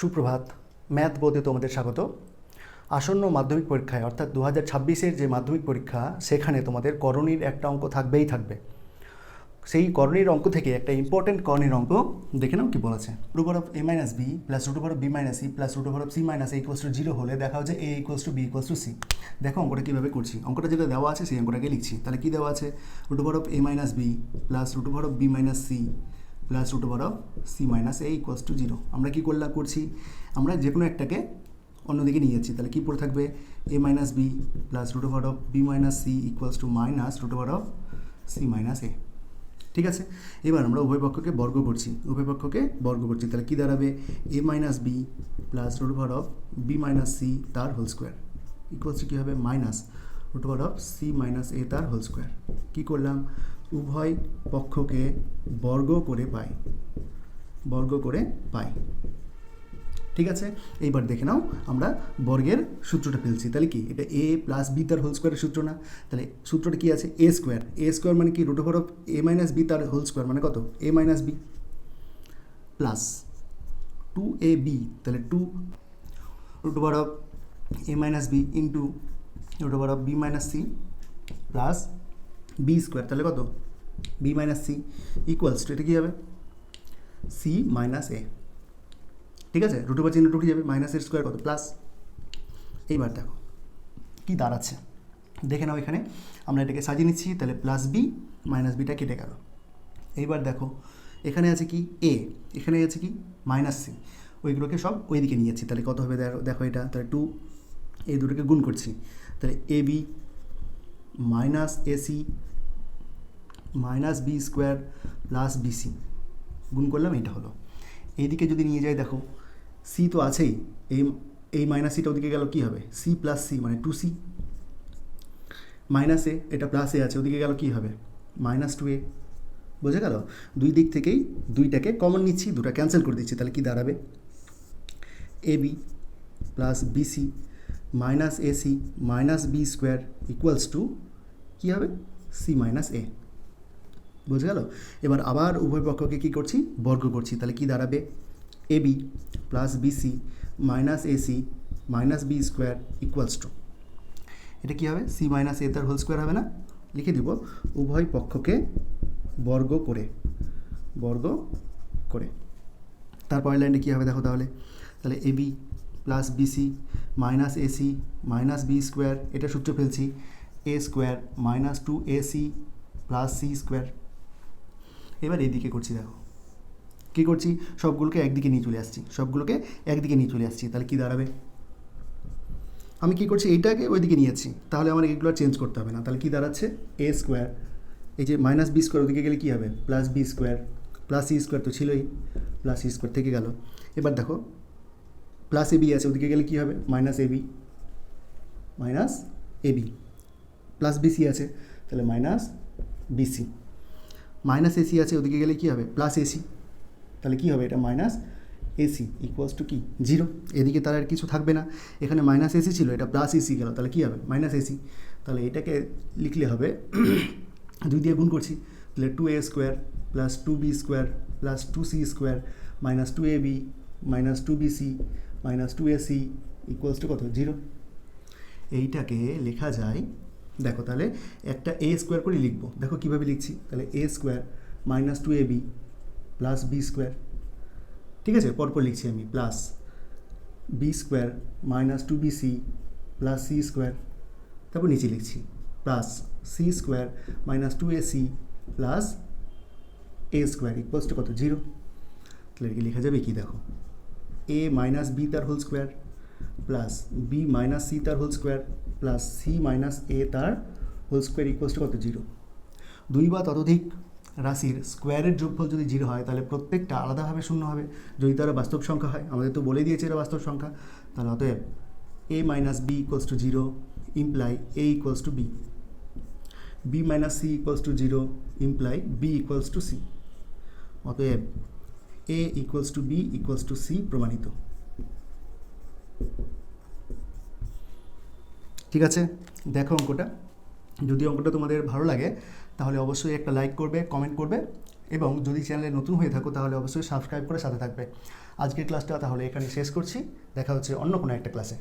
সুপ্রভাত, ম্যাথ বোধে তোমাদের স্বাগত। আসন্ন মাধ্যমিক পরীক্ষায়, অর্থাৎ দু হাজার ছাব্বিশের যে মাধ্যমিক পরীক্ষা, সেখানে তোমাদের করণীর একটা অঙ্ক থাকবেই থাকবে। সেই করণীর অঙ্ক থেকে একটা ইম্পর্টেন্ট করণীর অঙ্ক দেখে নাও কি বলেছে। Root over of A minus B plus root over of B minus C plus root over of C minus A equals to zero হলে দেখা হচ্ছে A equals to B equals to C. দেখো অঙ্কটা কীভাবে করছি। অঙ্কটা যেটা দেওয়া আছে সেই অঙ্কটাকে লিখছি। তাহলে কী দেওয়া আছে? Root over of A minus B plus root over of B minus C plus root over of C minus A equals to zero আমরা কী করলাম, করছি? আমরা যে কোনো একটাকে অন্যদিকে নিয়ে যাচ্ছি। তাহলে কী পড়ে থাকবে? A minus B plus root over of B minus C equals to minus root over of C minus A ঠিক আছে? এবার আমরা উভয় পক্ষকে বর্গ করছি। উভয় পক্ষকে বর্গ করছি। তাহলে কী দাঁড়াবে? A minus B plus root over of B minus C তার হোল স্কোয়ার ইকুয়ালস টু কী হবে? Minus root over of C minus A তার হোল স্কোয়ার কী করলাম? উভয় পক্ষকে বর্গ করে পাই। বর্গ করে পাই। ঠিক আছে? এইবার দেখে নাও, আমরা বর্গের সূত্রটা ফেলছি। তাহলে কি? এটা এ প্লাস বি তার হোল স্কোয়ারের সূত্র না? তাহলে সূত্রটা কি আছে? এ স্কোয়ার এ স্কোয়ার মানে কি? Root over of A minus B তার হোল স্কোয়ার মানে কত? A minus B plus two A B তাহলে two root over of A minus B into root over of B minus C plus B square তাহলে কত? B minus C equals to এটা কী হবে? C minus এ ঠিক আছে? Root over চিহ্ন ঢুকে যাবে? মাইনাসের স্কোয়ার কত? প্লাস এইবার দেখো, কী দাঁড়াচ্ছে? দেখে নাও এখানে। আমরা এটাকে সাজিয়ে নিচ্ছি, তাহলে প্লাস বি মাইনাস বিটা কেটে গেল। এইবার দেখো, এখানে আছে কি? এ এখানে আছে কি? মাইনাস সি ওইগুলোকে সব ওইদিকে নিয়ে যাচ্ছি। তাহলে কত হবে? দেখো এটা। তাহলে টু এই দুটোকে গুণ করছি। তাহলে A B minus AC minus B square plus BC গুণ করলাম এটা হলো। এইদিকে যদি নিয়ে যাই, দেখো সি তো আছেই। এই এই মাইনাস সিটা ওদিকে গেল, কী হবে? সি প্লাস সি মানে টু সি মাইনাস এ এটা প্লাস এ আছে, ওদিকে গেল, কী হবে? মাইনাস টু এ বোঝা গেল? দুই দিক থেকেই দুইটাকে কমন নিচ্ছি, দুটা ক্যান্সেল করে দিচ্ছি, তাহলে কী দাঁড়াবে? A B plus BC minus AC minus B square equals to কী হবে? সি মাইনাস এ বুঝে গেল? এবার আবার উভয় পক্ষকে কী করছি? বর্গ করছি। তাহলে কি দাঁড়াবে? A B plus BC minus AC minus B square equals to এটা কী হবে? সি মাইনাস এ তার হোল স্কোয়ার হবে না? লিখে দিব, উভয় পক্ষকে বর্গ করে বর্গ করে। তারপরের লাইনটা কী হবে দেখো তাহলে? তাহলে A B plus BC minus AC minus B square এটা সূত্র ফেলছি। A square minus two AC plus C square এবার এইদিকে করছি দেখো। কী করছি? সবগুলোকে একদিকে নিয়ে চলে আসছি। সবগুলোকে একদিকে নিয়ে চলে আসছি। তাহলে কী দাঁড়াবে? আমি কী করছি? এইটাকে ওইদিকে নিয়ে যাচ্ছি। তাহলে আমার এগুলো চেঞ্জ করতে হবে না। তাহলে কী দাঁড়াচ্ছে? এ স্কোয়ার এই যে মাইনাস বি স্কোয়ার ওদিকে গেলে কী হবে? Plus B square plus C square তো ছিলই। প্লাস সি স্কোয়ার থেকে গেল। এবার দেখো প্লাস এ বি আছে, ওদিকে গেলে কী হবে? Minus A B minus A B plus BC আছে। তাহলে মাইনাস বিসি মাইনাস এসি আছে, ওদিকে গেলে কী হবে? প্লাস এসি তাহলে কী হবে এটা? মাইনাস এসি ইকুয়ালস টু কি? জিরো এদিকে তার আর কিছু থাকবে না। এখানে মাইনাস এসি ছিল, এটা প্লাস এসি গেল, তাহলে কী হবে? মাইনাস এসি তাহলে এটাকে লিখলে হবে, দুই দিয়ে গুণ করছি, তাহলে two A square plus two B square plus two C square minus two A B minus two B C minus two A C equals to কত? জিরো এইটাকে লেখা যায় দেখো, তাহলে একটা এ স্কোয়ার করে লিখব। দেখো কীভাবে লিখছি। তাহলে A square minus two A B plus B square ঠিক আছে? পরপর লিখছি আমি plus B square minus two B C plus C square তারপর নিচে লিখছি plus C square minus two A C plus A square equals to কত? Zero তাহলে লেখা যাবে কি? দেখো এ মাইনাস বি তার whole square plus B minus C তার whole square plus C minus A তার হোল স্কোয়ার ইকুয়ালস টু কত? জিরো দুই বা ততোধিক রাশির স্কোয়ারের যোগফল যদি জিরো হয়, তাহলে প্রত্যেকটা আলাদাভাবে শূন্য হবে। যদি তারা বাস্তব সংখ্যা হয়, আমাদের তো বলে দিয়েছে এরা বাস্তব সংখ্যা, তাহলে অতএব A minus B equals to zero imply A equals to B B minus C equals to zero imply B equals to C অতএব A equals to B equals to C প্রমাণিত। ঠিক আছে? দেখো অঙ্কটা। যদি অঙ্কটা তোমাদের ভালো লাগে, তাহলে অবশ্যই একটা লাইক করবে কমেন্ট করবে এবং যদি চ্যানেলে নতুন হয়ে থাকো, তাহলে অবশ্যই সাবস্ক্রাইব করে সাথে থাকবে। আজকের ক্লাসটা তাহলে এখানে শেষ করছি। দেখা হচ্ছে অন্য কোনো একটা ক্লাসে